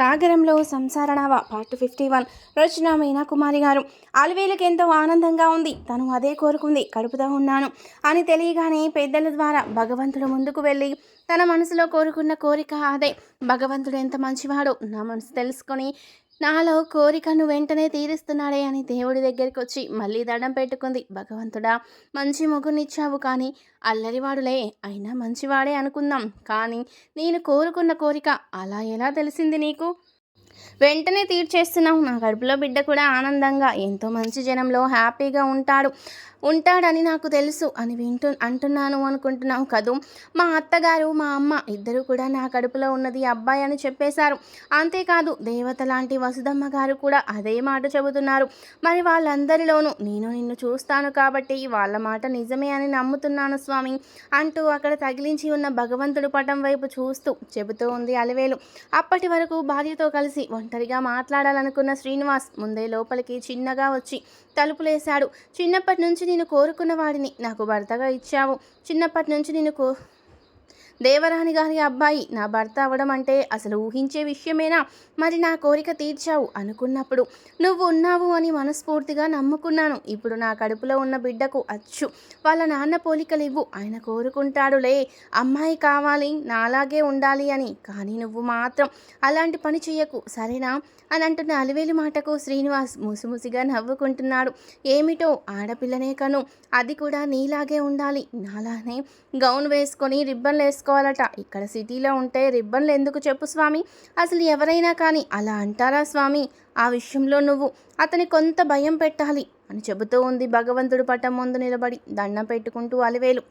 సాగరంలో సంసారణవ part fifty one రచన మీనా కుమారి గారు. అలివేలకు ఎంతో ఆనందంగా ఉంది. తను అదే కోరుకుంది. కడుపుతో ఉన్నాను అని తెలియగానే పెద్దల ద్వారా భగవంతుడు ముందుకు వెళ్ళి తన మనసులో కోరుకున్న కోరిక అదే. భగవంతుడు ఎంత మంచివాడో నా మనసు తెలుసుకొని నాలో కోరికను వెంటనే తీరుస్తున్నాడే అని దేవుడి దగ్గరికి వచ్చి మళ్ళీ దండం పెట్టుకుంది. భగవంతుడా మంచి మొగునిచ్చావు కానీ అల్లరివాడులే అయినా మంచివాడే అనుకుందాం. కానీ నేను కోరుకున్న కోరిక అలా ఎలా తెలిసింది నీకు? వెంటనే తీర్చేస్తున్నావు. నా కడుపులో బిడ్డ కూడా ఆనందంగా ఎంతో మంచి జనంలో హ్యాపీగా ఉంటాడు. ఉంటాడని నాకు తెలుసు అని వింటు అంటున్నాను అనుకుంటున్నావు కదూ. మా అత్తగారు మా అమ్మ ఇద్దరు కూడా నా కడుపులో ఉన్నది అబ్బాయి అని చెప్పేశారు. అంతేకాదు దేవత లాంటి వసుదమ్మ గారు కూడా అదే మాట చెబుతున్నారు. మరి వాళ్ళందరిలోనూ నేను నిన్ను చూస్తాను కాబట్టి వాళ్ళ మాట నిజమే అని నమ్ముతున్నాను స్వామి అంటూ అక్కడ తగిలించి ఉన్న భగవంతుడు పటం వైపు చూస్తూ చెబుతూ ఉంది అలవేలు. అప్పటి వరకు భార్యతో కలిసి ఒంటరిగా మాట్లాడాలనుకున్న శ్రీనివాస్ ముందే లోపలికి చిన్నగా వచ్చి తలుపులేశాడు. చిన్నప్పటి నుంచి నేను కోరుకున్న వాడిని నాకు భర్తగా ఇచ్చావు. చిన్నప్పటి నుంచి నేను కో దేవరాణి గారి అబ్బాయి నా భర్త అవ్వడం అంటే అసలు ఊహించే విషయమేనా? మరి నా కోరిక తీర్చావు అనుకున్నప్పుడు. నువ్వు ఉన్నావు అని మనస్ఫూర్తిగా నమ్ముకున్నాను. ఇప్పుడు నా కడుపులో ఉన్న బిడ్డకు అచ్చు. వాళ్ళ నాన్న పోలికలు ఇవ్వు. ఆయన కోరుకుంటాడులే. అమ్మాయి కావాలి నాలాగే ఉండాలి అని. కానీ నువ్వు మాత్రం అలాంటి పని చెయ్యకు. సరేనా? అని అంటున్న అలివేలి మాటకు శ్రీనివాస్ ముసిముసిగా నవ్వుకుంటున్నాడు. ఏమిటో ఆడపిల్లనే కను. అది కూడా నీలాగే ఉండాలి. నాలానే గౌన్ వేసుకొని రిబ్బన్లు వేసుకొని చేసుకోవాలట ఇక్కడ సిటీలో ఉంటే రిబ్బన్లు ఎందుకు చెప్పు స్వామి? అసలు ఎవరైనా కానీ అలా అంటారా స్వామి? ఆ విషయంలో నువ్వు. అతని కొంత భయం పెట్టాలి అని చెబుతూ ఉంది భగవంతుడు పటం ముందు నిలబడి దండం పెట్టుకుంటూ అలివేలు.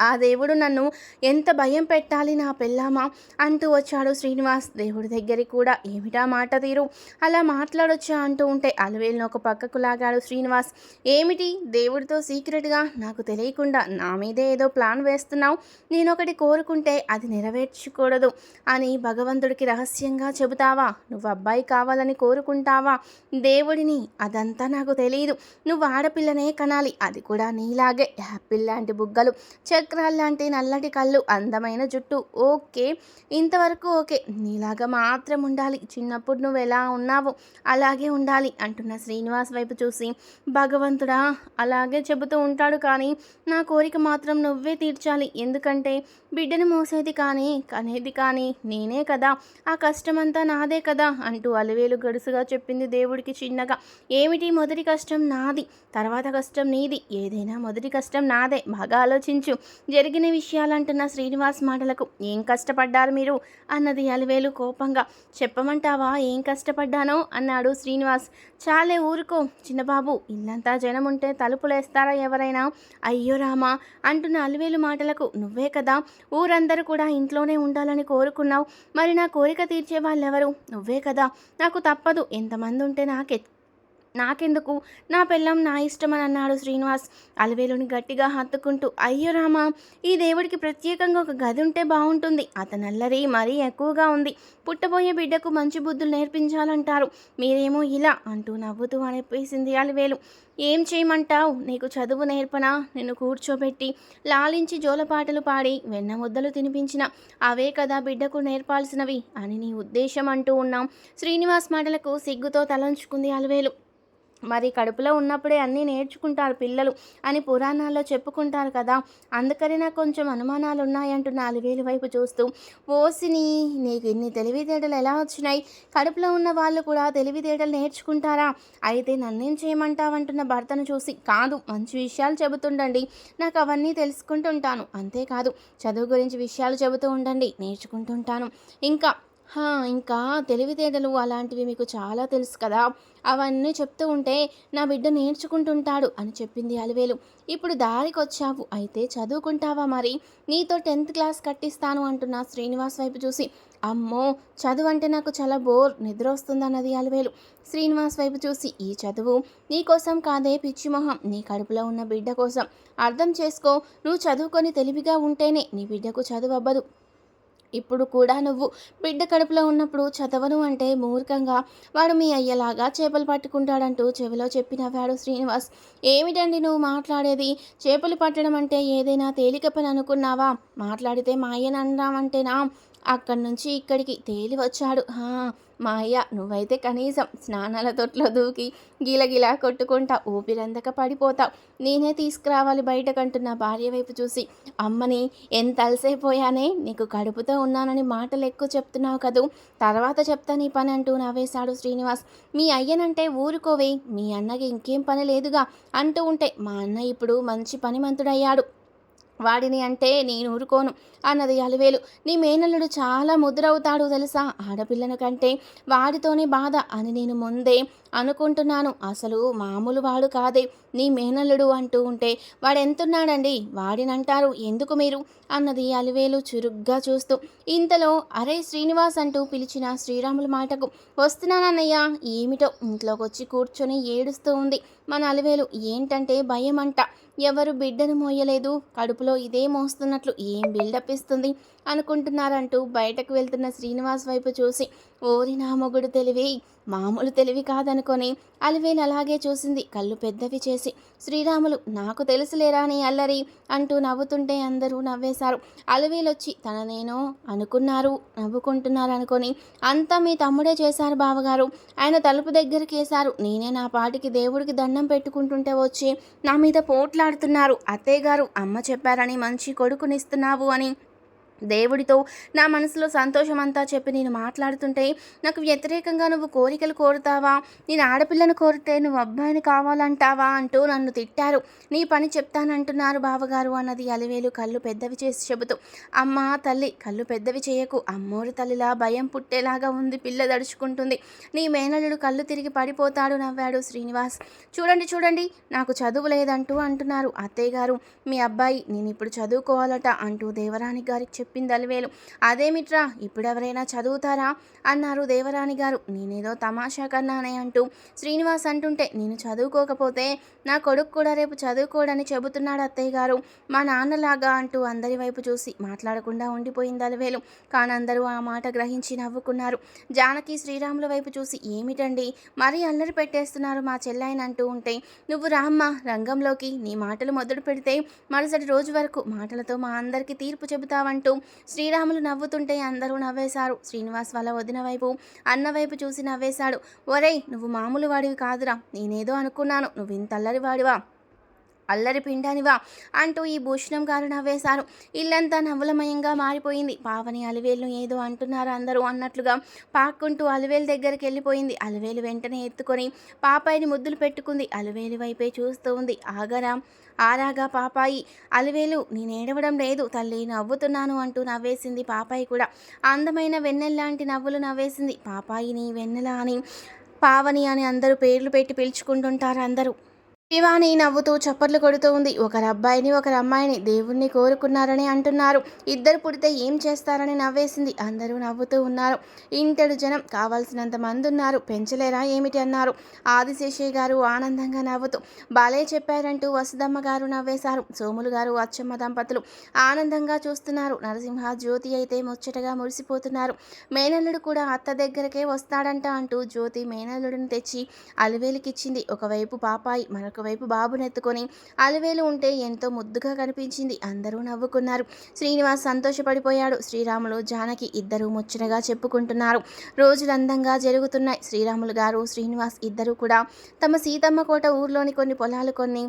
ఆ దేవుడు నన్ను ఎంత భయం పెట్టాలి నా పెళ్ళామా? అంటూ వచ్చాడు శ్రీనివాస్. దేవుడి దగ్గరికి కూడా ఏమిటా మాట తీరు? అలా మాట్లాడొచ్చా? అంటూ ఉంటే అలవేలును ఒక పక్కకు లాగాడు శ్రీనివాస్. ఏమిటి? దేవుడితో సీక్రెట్గా? నాకు తెలియకుండా నా మీదే ఏదో ప్లాన్ వేస్తున్నావు. నేను ఒకటి కోరుకుంటే అది నెరవేర్చకూడదు అని భగవంతుడికి రహస్యంగా చెబుతావా? నువ్వు అబ్బాయి కావాలని కోరుకుంటావా? దేవుడిని? అదంతా నాకు తెలియదు నువ్వు ఆడపిల్లనే కనాలి. అది కూడా నీలాగే. యాపిల్ లాంటి బుగ్గలు. చక్రాలు లాంటి నల్లటి కళ్ళు అందమైన జుట్టు. ఓకే ఇంతవరకు ఓకే. నీలాగా మాత్రం ఉండాలి. చిన్నప్పుడు నువ్వు ఎలా ఉన్నావో అలాగే ఉండాలి అంటున్న శ్రీనివాస్ వైపు చూసి. భగవంతుడా అలాగే చెబుతూ ఉంటాడు కానీ నా కోరిక మాత్రం నువ్వే తీర్చాలి. ఎందుకంటే బిడ్డను మోసేది కానీ కనేది కానీ నేనే కదా. ఆ కష్టమంతా నాదే కదా అంటూ అలవేలు గడుసుగా చెప్పింది దేవుడికి చిన్నగా. ఏమిటి మొదటి కష్టం నాది? తర్వాత కష్టం నీది. ఏదైనా మొదటి కష్టం నాదే. బాగా ఆలోచించు. జరిగిన విషయాలంటున్న శ్రీనివాస్ మాటలకు ఏం కష్టపడ్డారు మీరు? అన్నది అలివేలు కోపంగా. చెప్పమంటావా? ఏం కష్టపడ్డానో? అన్నాడు శ్రీనివాస్. చాలే ఊరుకో. చిన్నబాబు ఇల్లంతా జనం ఉంటే తలుపులేస్తారా ఎవరైనా? అయ్యో రామా! అంటున్న అలివేలు మాటలకు. నువ్వే కదా. ఊరందరూ కూడా ఇంట్లోనే ఉండాలని కోరుకున్నావు. మరి నా కోరిక తీర్చే వాళ్ళెవరు? నువ్వే కదా. నాకు తప్పదు. ఎంతమంది ఉంటే నాకె నాకెందుకు? నా పెళ్ళం నా ఇష్టమని అన్నాడు శ్రీనివాస్. అలవేలుని గట్టిగా హత్తుకుంటూ అయ్యో రామా ఈ దేవుడికి ప్రత్యేకంగా ఒక గది ఉంటే బాగుంటుంది. అతని అల్లరి మరీ ఎక్కువగా ఉంది. పుట్టబోయే బిడ్డకు మంచి బుద్ధులు నేర్పించాలంటారు. మీరేమో ఇలా అంటూ నవ్వుతూ అనిపేసింది అలవేలు. ఏం చేయమంటావు? నీకు చదువు నేర్పనా? నిన్ను కూర్చోబెట్టి లాలించి జోలపాటలు పాడి వెన్న ముద్దలు తినిపించిన అవే కదా బిడ్డకు నేర్పాల్సినవి అని నీ ఉద్దేశం అంటూ ఉన్నాం. శ్రీనివాస్ మాటలకు సిగ్గుతో తలంచుకుంది అలవేలు. మరి కడుపులో ఉన్నప్పుడే అన్నీ నేర్చుకుంటారు పిల్లలు అని పురాణాల్లో చెప్పుకుంటారు కదా. అందుకని నాకు కొంచెం అనుమానాలు ఉన్నాయంటూ అలివేలు వైపు చూస్తూ ఓసిని నీకు ఇన్ని తెలివితేటలు ఎలా వచ్చినాయి? కడుపులో ఉన్న వాళ్ళు కూడా తెలివితేటలు నేర్చుకుంటారా? అయితే నన్నేం చేయమంటావంటున్న భర్తను చూసి కాదు మంచి విషయాలు చెబుతుండండి. నాకు అవన్నీ తెలుసుకుంటుంటాను అంతేకాదు చదువు గురించి విషయాలు చెబుతూ ఉండండి. నేర్చుకుంటుంటాను ఇంకా ఇంకా తెలివితేటలు అలాంటివి మీకు చాలా తెలుసు కదా. అవన్నీ చెప్తూ ఉంటే నా బిడ్డ నేర్చుకుంటుంటాడు అని చెప్పింది అలివేలు. ఇప్పుడు దారికి వచ్చావు అయితే చదువుకుంటావా మరి? నీతో టెన్త్ క్లాస్ కట్టిస్తాను అంటున్న శ్రీనివాస్ వైపు చూసి అమ్మో చదువు అంటే నాకు చాలా బోర్ నిద్ర వస్తుందన్నది అలివేలు. శ్రీనివాస్ వైపు చూసి ఈ చదువు నీ కోసం కాదే పిచ్చి మొహం నీ కడుపులో ఉన్న బిడ్డ కోసం. అర్థం చేసుకో నువ్వు చదువుకొని తెలివిగా ఉంటేనే నీ బిడ్డకు చదువు అవ్వదు ఇప్పుడు కూడా నువ్వు బిడ్డ కడుపులో ఉన్నప్పుడు చదవను అంటే మూర్ఖంగా వాడు మీ అయ్యలాగా చేపలు పట్టుకుంటాడంటూ చెవిలో చెప్పిన వాడు శ్రీనివాస్. ఏమిటండి నువ్వు మాట్లాడేది? చేపలు పట్టడం అంటే ఏదైనా తేలిక పని అనుకున్నావా? మాట్లాడితే మా అయ్యని అక్కడి నుంచి ఇక్కడికి తేలి వచ్చాడు. హా, మా అయ్య నువ్వైతే కనీసం స్నానాల తొట్లో దూకి గిలగిలా కొట్టుకుంటా ఊపిరందక పడిపోతావు నేనే తీసుకురావాలి బయటకంటున్న భార్య వైపు చూసి. అమ్మని ఎంత అలసైపోయానే? నీకు కడుపుతో ఉన్నానని మాటలు ఎక్కువ చెప్తున్నావు కదూ. తర్వాత చెప్తా నీ పని అంటూ నవ్వేశాడు శ్రీనివాస్. మీ అయ్యనంటే ఊరుకోవే మీ అన్నకి ఇంకేం పని లేదుగా అంటూ ఉంటే మా అన్న ఇప్పుడు మంచి పనిమంతుడయ్యాడు. వాడిని అంటే నేను ఊరుకోను. అన్నది అలివేలు. నీ మేనల్లుడు చాలా ముద్రవుతాడు తెలుసా? ఆడపిల్లను కంటే వాడితోనే బాధ అని నేను ముందే అనుకుంటున్నాను. అసలు మామూలు వాడు కాదే. నీ మేనల్లుడు అంటూ ఉంటే వాడెంతున్నాడండి? వాడినంటారు. ఎందుకు మీరు? అన్నది అలివేలు చురుగ్గా చూస్తూ. ఇంతలో అరే శ్రీనివాస్ అంటూ పిలిచిన శ్రీరాముల మాటకు వస్తున్నానన్నయ్య ఏమిటో? ఇంట్లోకి వచ్చి కూర్చొని ఏడుస్తూ ఉంది. మన అలివేలు ఏంటంటే భయం అంట ఎవరు బిడ్డను మోయలేదు. కడుపులో ఇదే మోస్తున్నట్లు ఏం బిల్డప్ ఇస్తుంది? అనుకుంటున్నారంటూ బయటకు వెళ్తున్న శ్రీనివాస్ వైపు చూసి ఓరి నా మొగుడు తెలివి మామూలు తెలివి కాదనుకొని అలివేలు అలాగే చూసింది కళ్ళు పెద్దవి చేసి శ్రీరాములు నాకు తెలుసులేరా నీ అల్లరి? అంటూ నవ్వుతుంటే అందరూ నవ్వేశారు. అలివేలొచ్చి తన నేనో అనుకున్నారు నవ్వుకుంటున్నారు అనుకొని అంతా మీ తమ్ముడే చేశారు బావగారు. ఆయన తలుపు దగ్గరికి వేశారు నేనే నా పాటికి దేవుడికి దండం పెట్టుకుంటుంటే వచ్చి నా మీద పోట్లాడుతున్నారు. అత్తయ్య గారు అమ్మ చెప్పారని మంచి కొడుకునిస్తున్నావు అని దేవుడితో నా మనసులో సంతోషం అంతా చెప్పి నేను మాట్లాడుతుంటే నాకు వ్యతిరేకంగా నువ్వు కోరికలు కోరుతావా? నేను ఆడపిల్లను కోరితే నువ్వు అబ్బాయిని కావాలంటావా అంటూ నన్ను తిట్టారు. నీ పని చెప్తానంటున్నారు బావగారు అన్నది అలివేలు కళ్ళు పెద్దవి చేసి చెబుతూ. అమ్మ తల్లి కళ్ళు పెద్దవి చేయకు. అమ్మోరు తల్లిలా భయం పుట్టేలాగా ఉంది పిల్ల దడుచుకుంటుంది. నీ మేనల్లుడు కళ్ళు తిరిగి పడిపోతాడు నవ్వాడు శ్రీనివాస్. చూడండి చూడండి నాకు చదువు లేదంటూ అంటున్నారు. అత్తయ్య గారు మీ అబ్బాయి నేను ఇప్పుడు చదువుకోవాలట అంటూ దేవరాణి గారికి చెప్పింది అలివేలు అదేమిట్రా ఇప్పుడెవరైనా చదువుతారా? అన్నారు దేవరాణి గారు నేనేదో తమాషా కన్నానే అంటూ శ్రీనివాస్ అంటుంటే నేను చదువుకోకపోతే నా కొడుకు కూడా రేపు చదువుకోడని చెబుతున్నాడు అత్తయ్య గారు మా నాన్నలాగా అంటూ అందరి వైపు చూసి మాట్లాడకుండా ఉండిపోయింది అలివేలు కానీ అందరూ ఆ మాట గ్రహించి నవ్వుకున్నారు. జానకి శ్రీరాముల వైపు చూసి ఏమిటండి? మరీ అల్లరి పెట్టేస్తున్నారు మా చెల్లాయన అంటూ ఉంటే నువ్వు రామ్మ రంగంలోకి నీ మాటలు మొదలు పెడితే మరుసటి రోజు వరకు మాటలతో మా అందరికీ తీర్పు చెబుతావంటూ శ్రీరాములు నవ్వుతుంటే అందరూ నవ్వేశారు. శ్రీనివాస్ వాళ్ళ వదిన వైపు అన్న వైపు చూసి నవ్వేశాడు. ఒరేయ్ నువ్వు మామూలు వాడివి కాదురా. నేనేదో అనుకున్నాను. నువ్వు ఇంత అల్లరి వాడివా? అల్లరి పిండానివా అంటూ ఈ భూషణం గారు నవ్వేశారు. ఇల్లంతా నవ్వులమయంగా మారిపోయింది. పావని అలివేలు ఏదో అంటున్నారు అందరూ అన్నట్లుగా పాక్కుంటూ అలివేలు దగ్గరికి వెళ్ళిపోయింది. అలివేలు వెంటనే ఎత్తుకొని పాపాయిని ముద్దులు పెట్టుకుంది. అలివేలు వైపే చూస్తూ ఉంది. ఆగరా ఆరాగా పాపాయి అలివేలు నేను ఏడవడం లేదు. తల్లి నవ్వుతున్నాను అంటూ నవ్వేసింది పాపాయి కూడా. అందమైన వెన్నెల్లాంటి నవ్వులు నవ్వేసింది. పాపాయిని వెన్నెల అని పావని అని అందరూ పేర్లు పెట్టి పిలుచుకుంటుంటారు అందరూ. శివాని నవ్వుతూ చప్పట్లు కొడుతూ ఉంది. ఒకరు అబ్బాయిని ఒకరు అమ్మాయిని దేవుణ్ణి కోరుకున్నారని అంటున్నారు. ఇద్దరు పుడితే ఏం చేస్తారని నవ్వేసింది. అందరూ నవ్వుతూ ఉన్నారు. ఇంతడు జనం కావాల్సినంత మంది ఉన్నారు. పెంచలేరా ఏమిటి అన్నారు. ఆదిశేషయ్య గారు ఆనందంగా నవ్వుతూ బాలే చెప్పారంటూ వసుదమ్మ గారు నవ్వేశారు. సోములు గారు అచ్చమ్మ దంపతులు ఆనందంగా చూస్తున్నారు. నరసింహ జ్యోతి అయితే ముచ్చటగా మురిసిపోతున్నారు. మేనల్లుడు కూడా అత్త దగ్గరకే వస్తాడంట అంటూ జ్యోతి మేనల్లుడిని తెచ్చి అలివేలికిచ్చింది. ఒకవైపు పాపాయి మనకు ఒకవైపు బాబునెత్తుకొని అలవేలు ఉంటే ఎంతో ముద్దుగా కనిపించింది. అందరూ నవ్వుకున్నారు. శ్రీనివాస్ సంతోషపడిపోయాడు. శ్రీరాములు జానకి ఇద్దరూ ముచ్చటగా చెప్పుకుంటున్నారు. రోజులు అందంగా జరుగుతున్నాయి. శ్రీరాములు గారు శ్రీనివాస్ ఇద్దరూ కూడా తమ సీతమ్మ కోట ఊర్లోని కొన్ని పొలాలు కొన్ని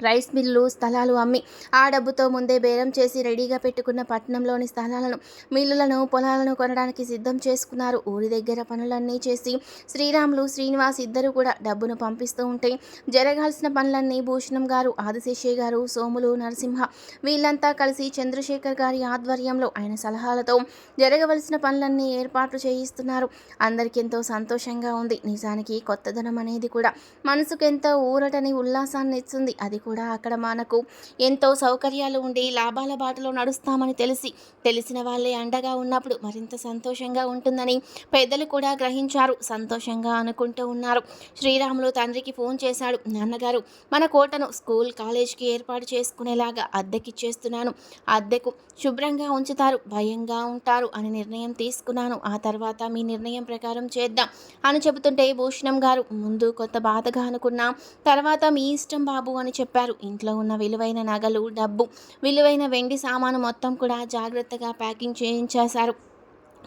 రైస్ మిల్లు స్థలాలు అమ్మి ఆ డబ్బుతో ముందే బేరం చేసి రెడీగా పెట్టుకున్న పట్టణంలోని స్థలాలను మిల్లులను పొలాలను కొనడానికి సిద్ధం చేసుకున్నారు. ఊరి దగ్గర పనులన్నీ చేసి శ్రీరాములు శ్రీనివాస్ ఇద్దరు కూడా డబ్బును పంపిస్తూ ఉంటే జరగాల్సిన పనులన్నీ భూషణం గారు ఆదిశేషయ్య గారు సోములు నరసింహ వీళ్ళంతా కలిసి చంద్రశేఖర్ గారి ఆధ్వర్యంలో ఆయన సలహాలతో జరగవలసిన పనులన్నీ ఏర్పాట్లు చేయిస్తున్నారు. అందరికెంతో సంతోషంగా ఉంది. నిజానికి కొత్తదనం అనేది కూడా మనసుకెంతో ఊరటని ఉల్లాసాన్ని ఇస్తుంది. అది కూడా అక్కడ మనకు ఎంతో సౌకర్యాలు ఉండి లాభాల బాటలో నడుస్తామని తెలిసి తెలిసిన వాళ్ళే అండగా ఉన్నప్పుడు మరింత సంతోషంగా ఉంటుందని పెద్దలు కూడా గ్రహించారు. సంతోషంగా అనుకుంటూ ఉన్నారు. శ్రీరాములు తండ్రికి ఫోన్ చేశాడు. నాన్నగారు మన కోటను స్కూల్ కాలేజ్కి ఏర్పాటు చేసుకునేలాగా అద్దెకిచ్చేస్తున్నాను అద్దెకు శుభ్రంగా ఉంచుతారు. భయంగా ఉంటారు అని నిర్ణయం తీసుకున్నాను. ఆ తర్వాత మీ నిర్ణయం ప్రకారం చేద్దాం అని చెబుతుంటే భూషణం గారు ముందు కొత్త బాధగా అనుకున్నాం. తర్వాత మీ ఇష్టం బాబు అని చెప్పారు. ఇంట్లో ఉన్న విలువైన నగలు డబ్బు విలువైన వెండి సామాను మొత్తం కూడా జాగ్రత్తగా ప్యాకింగ్ చేయించేశారు.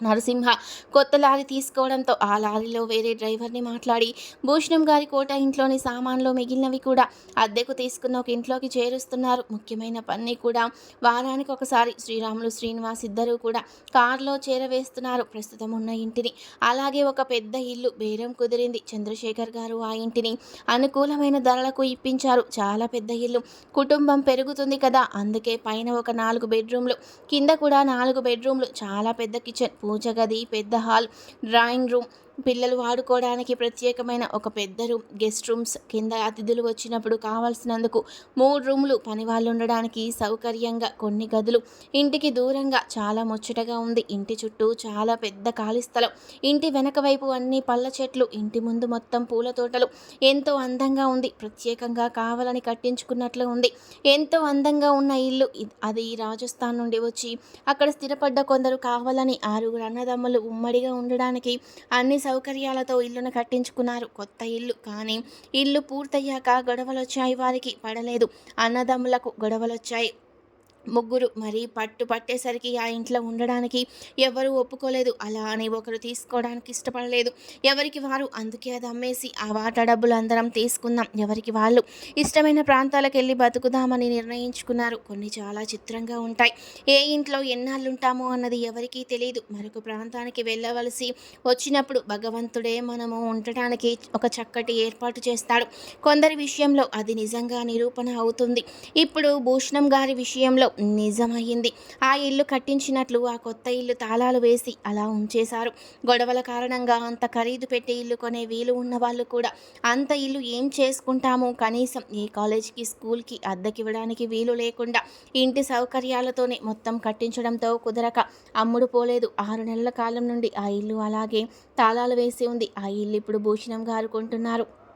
నరసింహ కొత్త లారీ తీసుకోవడంతో ఆ లారీలో వేరే డ్రైవర్ని మాట్లాడి భూషణం గారి కోట ఇంట్లోని సామాన్లు మిగిలినవి కూడా అద్దెకు తీసుకున్న ఒక ఇంట్లోకి చేరుస్తున్నారు. ముఖ్యమైన పని కూడా వారానికి ఒకసారి శ్రీరాములు శ్రీనివాస్ ఇద్దరూ కూడా కారులో చేరవేస్తున్నారు. ప్రస్తుతం ఉన్న ఇంటిని అలాగే ఒక పెద్ద ఇల్లు బేరం కుదిరింది. చంద్రశేఖర్ గారు ఆ ఇంటిని అనుకూలమైన ధరలకు ఇప్పించారు. చాలా పెద్ద ఇల్లు కుటుంబం పెరుగుతుంది కదా అందుకే పైన ఒక నాలుగు బెడ్రూమ్లు కింద కూడా నాలుగు బెడ్రూమ్లు చాలా పెద్ద కిచెన్ పూజ గది పెద్ద హాల్ డ్రాయింగ్ రూమ్ పిల్లలు వాడుకోవడానికి ప్రత్యేకమైన ఒక పెద్ద రూమ్ గెస్ట్ రూమ్స్ కింద అతిథులు వచ్చినప్పుడు కావాల్సినందుకు మూడు రూములు పని వాళ్ళు ఉండడానికి సౌకర్యంగా కొన్ని గదులు. ఇంటికి దూరంగా చాలా ముచ్చటగా ఉంది. ఇంటి చుట్టూ చాలా పెద్ద ఖాళీ స్థలం. ఇంటి వెనక వైపు అన్ని పళ్ళ చెట్లు ఇంటి ముందు మొత్తం పూల తోటలు. ఎంతో అందంగా ఉంది. ప్రత్యేకంగా కావాలని కట్టించుకున్నట్లు ఉంది. ఎంతో అందంగా ఉన్న ఇల్లు అది రాజస్థాన్ నుండి వచ్చి అక్కడ స్థిరపడ్డ కొందరు కావాలని ఆరుగురు అన్నదమ్ములు ఉమ్మడిగా ఉండడానికి అన్ని సౌకర్యాలతో ఇల్లును కట్టించుకున్నారు. కొత్త ఇల్లు. కానీ ఇల్లు పూర్తయ్యాక గొడవలు వచ్చాయి వారికి. పడలేదు. అన్నదమ్ములకు గొడవలు వచ్చాయి ముగ్గురు మరీ పట్టు పట్టేసరికి ఆ ఇంట్లో ఉండడానికి ఎవరు ఒప్పుకోలేదు. అలా అని ఒకరు తీసుకోవడానికి ఇష్టపడలేదు. ఎవరికి వారు అందుకే అది అమ్మేసి ఆ వాటా డబ్బులు అందరం తీసుకుందాం. ఎవరికి వాళ్ళు ఇష్టమైన ప్రాంతాలకు వెళ్ళి బతుకుదామని నిర్ణయించుకున్నారు. కొన్ని చాలా చిత్రంగా ఉంటాయి. ఏ ఇంట్లో ఎన్నాళ్ళు ఉంటామో అన్నది ఎవరికీ తెలియదు మరొక ప్రాంతానికి వెళ్ళవలసి వచ్చినప్పుడు భగవంతుడే మనము ఉండటానికి ఒక చక్కటి ఏర్పాటు చేస్తాడు. కొందరి విషయంలో అది నిజంగా నిరూపణ అవుతుంది. ఇప్పుడు భూషణం గారి విషయంలో నిజమయ్యింది. ఆ ఇల్లు కట్టించినట్లు ఆ కొత్త ఇల్లు తాళాలు వేసి అలా ఉంచేశారు. గొడవల కారణంగా అంత ఖరీదు పెట్టి ఇల్లు కొనే వీలు ఉన్న వాళ్ళు కూడా అంత ఇల్లు ఏం చేసుకుంటాము కనీసం ఏ కాలేజీకి స్కూల్కి అద్దెకివ్వడానికి వీలు లేకుండా ఇంటి సౌకర్యాలతోనే మొత్తం కట్టించడంతో కుదరక అమ్ముడు పోలేదు. ఆరు నెలల కాలం నుండి ఆ ఇల్లు అలాగే తాళాలు వేసి ఉంది. ఆ ఇల్లు ఇప్పుడు భూషణం గారు కొంటున్నారు.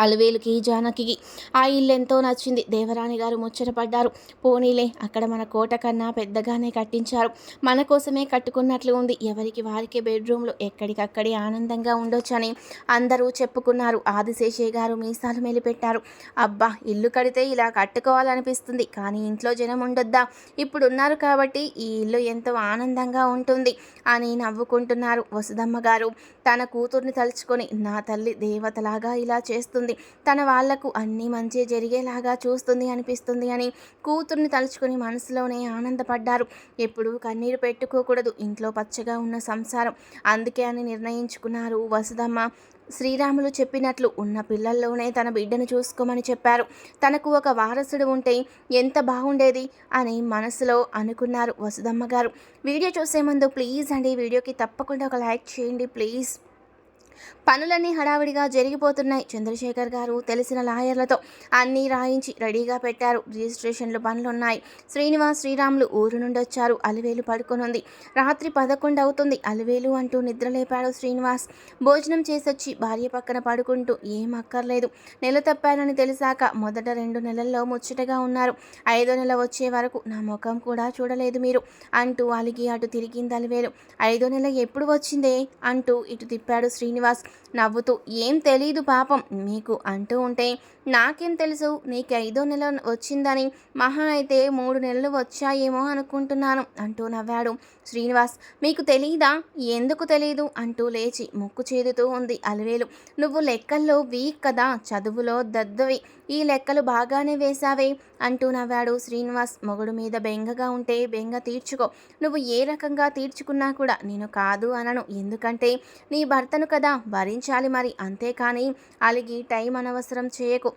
అలవేలుకి జానకి. ఆ ఇల్లు ఎంతో నచ్చింది. దేవరాణి గారు ముచ్చటపడ్డారు పోనీలే అక్కడ మన కోట కన్నా పెద్దగానే కట్టించారు. మన కోసమే కట్టుకున్నట్లు ఉంది. ఎవరికి వారికే బెడ్రూమ్లో ఎక్కడికక్కడే ఆనందంగా ఉండొచ్చని అందరూ చెప్పుకున్నారు. ఆదిశేషయ్య గారు మీసాలు మెలిపెట్టారు. అబ్బా ఇల్లు కడితే ఇలా కట్టుకోవాలనిపిస్తుంది కానీ ఇంట్లో జనం ఉండొద్దా? ఇప్పుడు ఉన్నారు కాబట్టి ఈ ఇల్లు ఎంతో ఆనందంగా ఉంటుంది అని నవ్వుకుంటున్నారు వసుదమ్మ గారు. తన కూతుర్ని తలుచుకొని నా తల్లి దేవతలాగా ఇలా చేస్తుంది. తన వాళ్ళకు అన్నీ మంచి జరిగేలాగా చూస్తుంది అనిపిస్తుంది అని కూతుర్ని తలుచుకుని మనసులోనే ఆనందపడ్డారు. ఎప్పుడూ కన్నీరు పెట్టుకోకూడదు. ఇంట్లో పచ్చగా ఉన్న సంసారం. అందుకే అని నిర్ణయించుకున్నారు వసుదమ్మ శ్రీరాములు చెప్పినట్లు ఉన్న పిల్లల్లోనే తన బిడ్డను చూసుకోమని చెప్పారు. తనకు ఒక వారసుడు ఉంటే ఎంత బాగుండేది అని మనసులో అనుకున్నారు వసుదమ్మ గారు. వీడియో చూసే ముందు ప్లీజ్ అండి వీడియోకి తప్పకుండా ఒక లైక్ చేయండి ప్లీజ్. పనులన్నీ హడావిడిగా జరిగిపోతున్నాయి. చంద్రశేఖర్ గారు తెలిసిన లాయర్లతో అన్నీ రాయించి రెడీగా పెట్టారు. రిజిస్ట్రేషన్లు పనులున్నాయి. శ్రీనివాస్ శ్రీరాములు ఊరు నుండి వచ్చారు. అలివేలు పడుకునుంది. రాత్రి పదకొండు అవుతుంది. అలివేలు అంటూ నిద్రలేపాడు శ్రీనివాస్. భోజనం చేసొచ్చి భార్య పక్కన పడుకుంటూ ఏం అక్కర్లేదు. నెల తప్పానని తెలిసాక మొదట రెండు నెలల్లో ముచ్చటగా ఉన్నారు. ఐదో నెల వచ్చే వరకు నా ముఖం కూడా చూడలేదు మీరు అంటూ అలిగి అటు తిరిగింది అలివేలు. ఐదో నెల ఎప్పుడు వచ్చిందే అంటూ ఇటు తిప్పాడు శ్రీనివాస్. శ్రీనివాస్ నవ్వుతూ ఏం తెలీదు పాపం. మీకు అంటూ ఉంటే నాకేం తెలుసు? నీకు ఐదో నెల వచ్చిందని మహా అయితే మూడు నెలలు వచ్చాయేమో అనుకుంటున్నాను అంటూ నవ్వాడు. శ్రీనివాస్ మీకు తెలీదా? ఎందుకు తెలీదు? అంటూ లేచి ముక్కు చేదుతూ ఉంది అలివేలు. నువ్వు లెక్కల్లో వీక్ కదా చదువులో దద్దవి. ఈ లెక్కలు బాగానే వేశావే అంటూ నవ్వాడు శ్రీనివాస్. మొగుడు మీద బెంగగా ఉంటే బెంగ తీర్చుకో. నువ్వు ఏ రకంగా తీర్చుకున్నా కూడా నేను కాదు అనను. ఎందుకంటే నీ భర్తను కదా భరించాలి మరి. అంతేకాని అలిగి టైం అనవసరం చేయకు.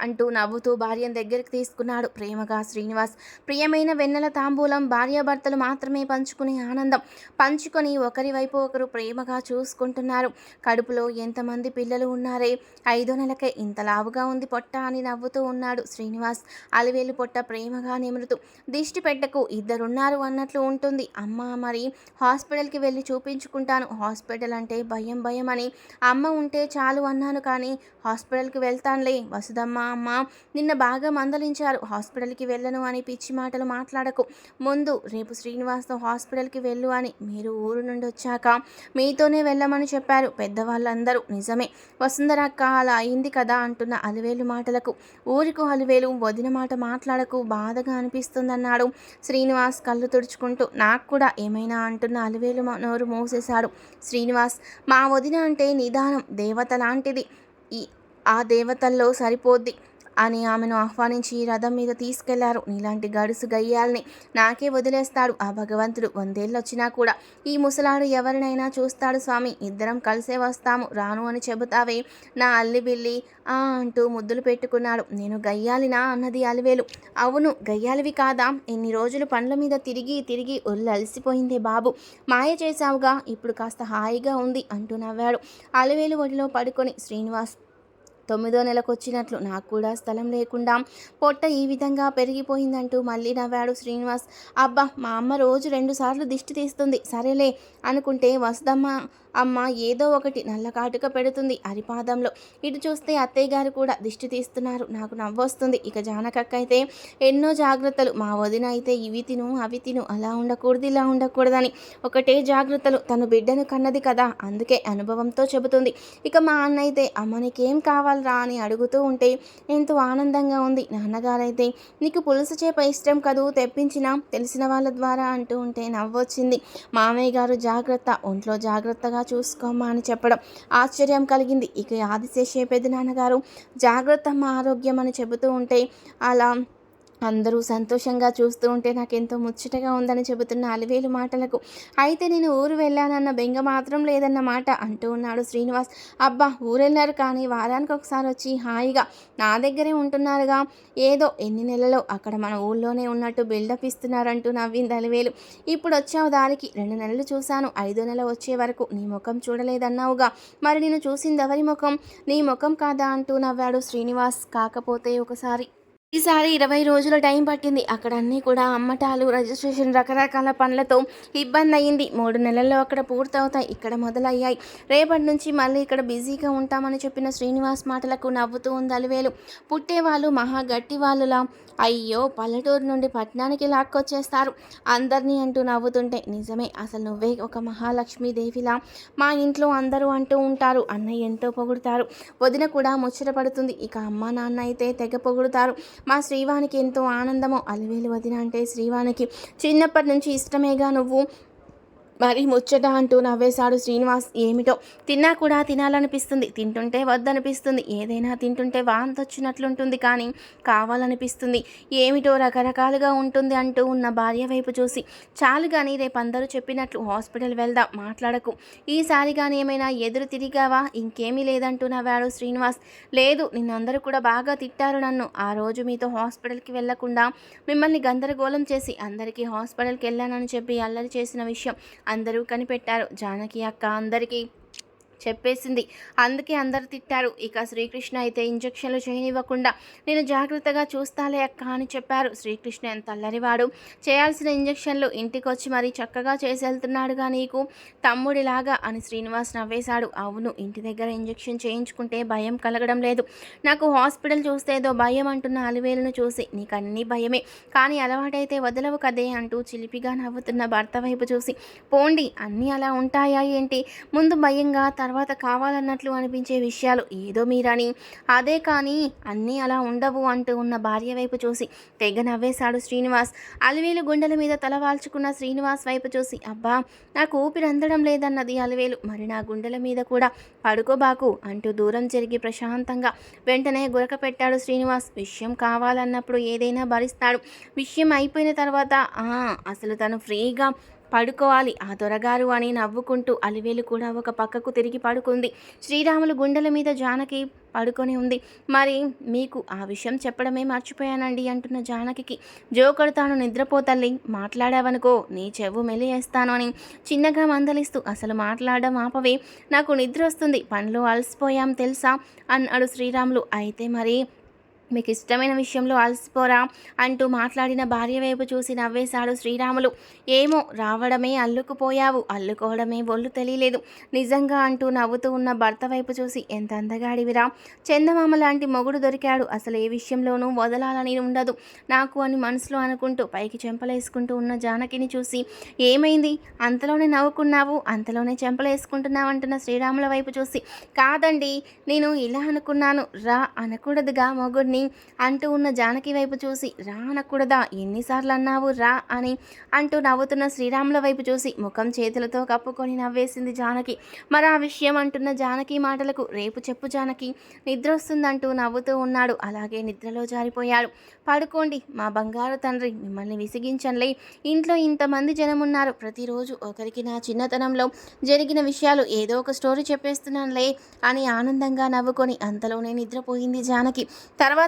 అంటూ నవ్వుతూ భార్యను దగ్గరికి తీసుకున్నాడు ప్రేమగా శ్రీనివాస్. ప్రియమైన వెన్నెల తాంబూలం భార్యాభర్తలు మాత్రమే పంచుకునే ఆనందం. పంచుకొని ఒకరి వైపు ఒకరు ప్రేమగా చూసుకుంటున్నారు. కడుపులో ఎంతమంది పిల్లలు ఉన్నారే? ఐదో నెలకే ఇంత లావుగా ఉంది పొట్ట అని నవ్వుతూ ఉన్నాడు శ్రీనివాస్. అలివేలు పొట్ట ప్రేమగా నిమురుతూ దిష్టి పెట్టకు ఇద్దరున్నారు అన్నట్లు ఉంటుంది. అమ్మ మరి హాస్పిటల్కి వెళ్ళి చూపించుకుంటాను. హాస్పిటల్ అంటే భయం భయం అని. అమ్మ ఉంటే చాలు అన్నాను కానీ హాస్పిటల్కి వెళ్తానులే. వసుదమ్మ అమ్మ నిన్న బాగా మందలించారు. హాస్పిటల్కి వెళ్ళను అని పిచ్చి మాటలు మాట్లాడకు. ముందు రేపు శ్రీనివాస్తో హాస్పిటల్కి వెళ్ళు అని మీరు ఊరు నుండి వచ్చాక మీతోనే వెళ్ళమని చెప్పారు. పెద్దవాళ్ళందరూ నిజమే వసుంధర అక్క అలా అయింది కదా అంటున్న అలివేలు మాటలకు. ఊరికు అలివేలు వదిన మాట మాట్లాడకు బాధగా అనిపిస్తుందన్నాడు శ్రీనివాస్ కళ్ళు తుడుచుకుంటూ. నాకు కూడా ఏమైనా అంటున్న అలివేలు నోరు మూసేశాడు శ్రీనివాస్. మా వదిన అంటే నిదానం దేవత లాంటిది. ఈ ఆ దేవతల్లో సరిపోద్ది అని ఆమెను ఆహ్వానించి రథం మీద తీసుకెళ్ళారు. నీలాంటి గడుసు గయ్యాల్ని నాకే వదిలేస్తాడు ఆ భగవంతుడు. వందేళ్ళు వచ్చినా కూడా ఈ ముసలాడు ఎవరినైనా చూస్తాడు స్వామి. ఇద్దరం కలిసే వస్తాము. రాను అని చెబుతావే. నా అల్లి బిల్లి ఆ అంటూ ముద్దులు పెట్టుకున్నాడు. నేను గయ్యాలినా అన్నది అలివేలు. అవును గయ్యాలివి కాదా? ఎన్ని రోజులు పండ్ల మీద తిరిగి తిరిగి ఒళ్ళు అలసిపోయిందే బాబు. మాయ చేశావుగా. ఇప్పుడు కాస్త హాయిగా ఉంది అంటూ నవ్వాడు. అలివేలు ఒడిలో పడుకొని శ్రీనివాస్ తొమ్మిదో నెలకు వచ్చినట్లు నాకు కూడా స్థలం లేకుండా పొట్ట ఈ విధంగా పెరిగిపోయిందంటూ మళ్ళీ నవ్వాడు శ్రీనివాస్. అబ్బా మా అమ్మ రోజు రెండుసార్లు దిష్టి తీస్తుంది. సరేలే అనుకుంటే వస్తమ్మ అమ్మ ఏదో ఒకటి నల్ల కాటుక పెడుతుంది అరిపాదంలో. ఇటు చూస్తే అత్తయ్య గారు కూడా దిష్టి తీస్తున్నారు. నాకు నవ్వొస్తుంది. ఇక జానకక్క అయితే ఎన్నో జాగ్రత్తలు. మా వదిన అయితే ఇవి తిను అవి తిను. అలా ఉండకూడదు ఇలా ఉండకూడదని. ఒకటే జాగ్రత్తలు. తను బిడ్డను కన్నది కదా. అందుకే అనుభవంతో చెబుతుంది. ఇక మా అన్న అయితే అమ్మ నీకేం రా అని అడుగుతూ ఉంటే ఎంతో ఆనందంగా ఉంది. నాన్నగారైతే నీకు పులుసు చేప ఇష్టం కదూ? తెప్పించినా తెలిసిన వాళ్ళ ద్వారా అంటూ ఉంటే నవ్వొచ్చింది. మామయ్య గారు జాగ్రత్త ఒంట్లో జాగ్రత్తగా చూసుకోమ్మా అని చెప్పడం ఆశ్చర్యం కలిగింది. ఇక ఆదిశేషే పెద్ద నాన్నగారు జాగ్రత్త అమ్మ ఆరోగ్యం అని చెబుతూ ఉంటే అలా అందరూ సంతోషంగా చూస్తూ ఉంటే నాకు ఎంతో ముచ్చటగా ఉందని చెబుతున్న అలివేలు మాటలకు అయితే నేను ఊరు వెళ్ళానన్న బెంగ మాత్రం లేదన్న మాట అంటూ ఉన్నాడు శ్రీనివాస్. అబ్బా ఊరెళ్ళారు కానీ వారానికి ఒకసారి వచ్చి హాయిగా నా దగ్గరే ఉంటున్నారుగా. ఏదో ఎన్ని నెలలో అక్కడ మన ఊళ్ళోనే ఉన్నట్టు బిల్డప్ ఇస్తున్నారంటూ నవ్వింది అలివేలు. ఇప్పుడు వచ్చావు దారికి రెండు నెలలు చూశాను ఐదో నెల వచ్చే వరకు నీ ముఖం చూడలేదన్నావుగా. మరి నేను చూసింది ఎవరి ముఖం? నీ ముఖం కాదా? అంటూ నవ్వాడు శ్రీనివాస్. కాకపోతే ఒకసారి ఈసారి ఇరవై రోజుల టైం పట్టింది. అక్కడ అన్నీ కూడా అమ్మటాలు రిజిస్ట్రేషన్ రకరకాల పనులతో ఇబ్బంది అయ్యింది మూడు నెలల్లో అక్కడ పూర్తవుతాయి. ఇక్కడ మొదలయ్యాయి. రేపటి నుంచి మళ్ళీ ఇక్కడ బిజీగా ఉంటామని చెప్పిన శ్రీనివాస్ మాటలకు నవ్వుతూ ఉంది అలివేలు. పుట్టేవాళ్ళు మహా గట్టి వాళ్ళులా అయ్యో పల్లెటూరు నుండి పట్టణానికి లాక్కొచ్చేస్తారు. అందరినీ అంటూ నవ్వుతుంటే నిజమే అసలు నువ్వే ఒక మహాలక్ష్మీదేవిలా. మా ఇంట్లో అందరూ అంటూ ఉంటారు. అన్నయ్య ఎంతో పొగుడుతారు. వదిన కూడా ముచ్చట పడుతుంది. ఇక అమ్మ నాన్న అయితే తెగ పొగుడుతారు. మా శ్రీవానికి ఎంతో ఆనందమో అలివేలు వదిన అంటే శ్రీవానికి చిన్నప్పటి నుంచి ఇష్టమేగా నువ్వు మరి ముచ్చట అంటూ నవ్వేశాడు శ్రీనివాస్. ఏమిటో? తిన్నా కూడా తినాలనిపిస్తుంది. తింటుంటే వద్దనిపిస్తుంది. ఏదైనా తింటుంటే వాంతి వచ్చినట్లుంటుంది కానీ కావాలనిపిస్తుంది. ఏమిటో రకరకాలుగా ఉంటుంది అంటూ ఉన్న భార్య వైపు చూసి చాలు కానీ రేపు అందరూ చెప్పినట్లు హాస్పిటల్ వెళ్దాం మాట్లాడకు. ఈసారి కానీ ఏమైనా ఎదురు తిరిగావా? ఇంకేమీ లేదంటూ నవ్వాడు శ్రీనివాస్. లేదు నిన్నందరూ కూడా బాగా తిట్టారు నన్ను. ఆ రోజు మీతో హాస్పిటల్కి వెళ్ళకుండా మిమ్మల్ని గందరగోళం చేసి అందరికీ హాస్పిటల్కి వెళ్ళానని చెప్పి అల్లరి చేసిన విషయం అందరూ కనిపెట్టారు. జానకి అక్క అందరికీ చెప్పేసింది. అందుకే అందరు తిట్టారు. ఇక శ్రీకృష్ణ అయితే ఇంజక్షన్లు చేయనివ్వకుండా నేను జాగ్రత్తగా చూస్తాలే అక్క అని చెప్పారు. శ్రీకృష్ణ ఎంత అల్లరివాడు. చేయాల్సిన ఇంజక్షన్లు ఇంటికి వచ్చి మరీ చక్కగా చేసేళ్తున్నాడుగా నీకు? తమ్ముడిలాగా అని శ్రీనివాస్ నవ్వేశాడు. అవును ఇంటి దగ్గర ఇంజక్షన్ చేయించుకుంటే భయం కలగడం లేదు. నాకు హాస్పిటల్ చూస్తే ఏదో భయం అంటున్న అలివేలును చూసి నీకు అన్నీ భయమే. కానీ అలవాటైతే వదలవు కదే అంటూ చిలిపిగా నవ్వుతున్న భర్త వైపు చూసి పోండి అన్నీ అలా ఉంటాయా ఏంటి? ముందు భయంగా తన తర్వాత కావాలన్నట్లు అనిపించే విషయాలు ఏదో మీరని. అదే కానీ అన్నీ అలా ఉండవు అంటూ ఉన్న భార్య వైపు చూసి తెగ నవ్వేశాడు శ్రీనివాస్. అలివేలు గుండెల మీద తల వాల్చుకున్న శ్రీనివాస్ వైపు చూసి అబ్బా నాకు ఊపిరి అందడం లేదన్నది అలివేలు. మరి నా గుండెల మీద కూడా పడుకోబాకు అంటూ దూరం జరిగి ప్రశాంతంగా వెంటనే గురక పెట్టాడు శ్రీనివాస్. విషయం కావాలన్నప్పుడు ఏదైనా భరిస్తాడు. విషయం అయిపోయిన తర్వాత "ఆ, అసలు తను ఫ్రీగా పడుకోవాలి. ఆ దొరగారు అని నవ్వుకుంటూ అలివేలు కూడా ఒక పక్కకు తిరిగి పడుకుంది. శ్రీరాములు గుండెల మీద జానకి పడుకొని ఉంది. మరి మీకు ఆ విషయం చెప్పడమే మర్చిపోయానండి అంటున్న జానకి జోకడు తాను నిద్రపోతల్లి మాట్లాడావనుకో నీ చెవు మెలియేస్తాను అని చిన్నగా మందలిస్తూ అసలు మాట్లాడడం ఆపవే. నాకు నిద్ర వస్తుంది పనిలో అలసిపోయాం తెలుసా? అన్నాడు శ్రీరాములు. అయితే మరి మీకు ఇష్టమైన విషయంలో అలసిపోరా అంటూ మాట్లాడిన భార్య వైపు చూసి నవ్వేశాడు శ్రీరాములు. ఏమో రావడమే అల్లుకుపోయావు. అల్లుకోవడమే ఒళ్ళు తెలియలేదు. నిజంగా అంటూ నవ్వుతూ ఉన్న భర్త వైపు చూసి ఎంత అందగాడివిరా. చందమామ లాంటి మొగుడు దొరికాడు. అసలు ఏ విషయంలోనూ వదలాలని ఉండదు. నాకు అని మనసులో అనుకుంటూ పైకి చెంపలేసుకుంటూ ఉన్న జానకిని చూసి ఏమైంది? అంతలోనే నవ్వుకున్నావు? అంతలోనే చెంపలేసుకుంటున్నావు? అంటున్న శ్రీరాముల వైపు చూసి కాదండి నేను ఇలా అనుకున్నాను. రా అనకూడదుగా మొగుడిని. అంటూ ఉన్న జానకి వైపు చూసి రా అనకూడదా ఎన్నిసార్లు అన్నావు రా అని అంటూ నవ్వుతున్న శ్రీరాముల వైపు చూసి ముఖం చేతులతో కప్పుకొని నవ్వేసింది జానకి. మరి ఆ విషయం అంటున్న జానకి మాటలకు రేపు చెప్పు జానకి. నిద్ర వస్తుందంటూ నవ్వుతూ ఉన్నాడు. అలాగే నిద్రలో జారిపోయాడు. పడుకోండి మా బంగారు తండ్రి మిమ్మల్ని విసిగించంలే ఇంట్లో ఇంతమంది జనం ఉన్నారు ప్రతిరోజు ఒకరికి నా చిన్నతనంలో జరిగిన విషయాలు ఏదో ఒక స్టోరీ చెప్పేస్తున్నానులే అని ఆనందంగా నవ్వుకొని అంతలోనే నిద్రపోయింది జానకి. తర్వాత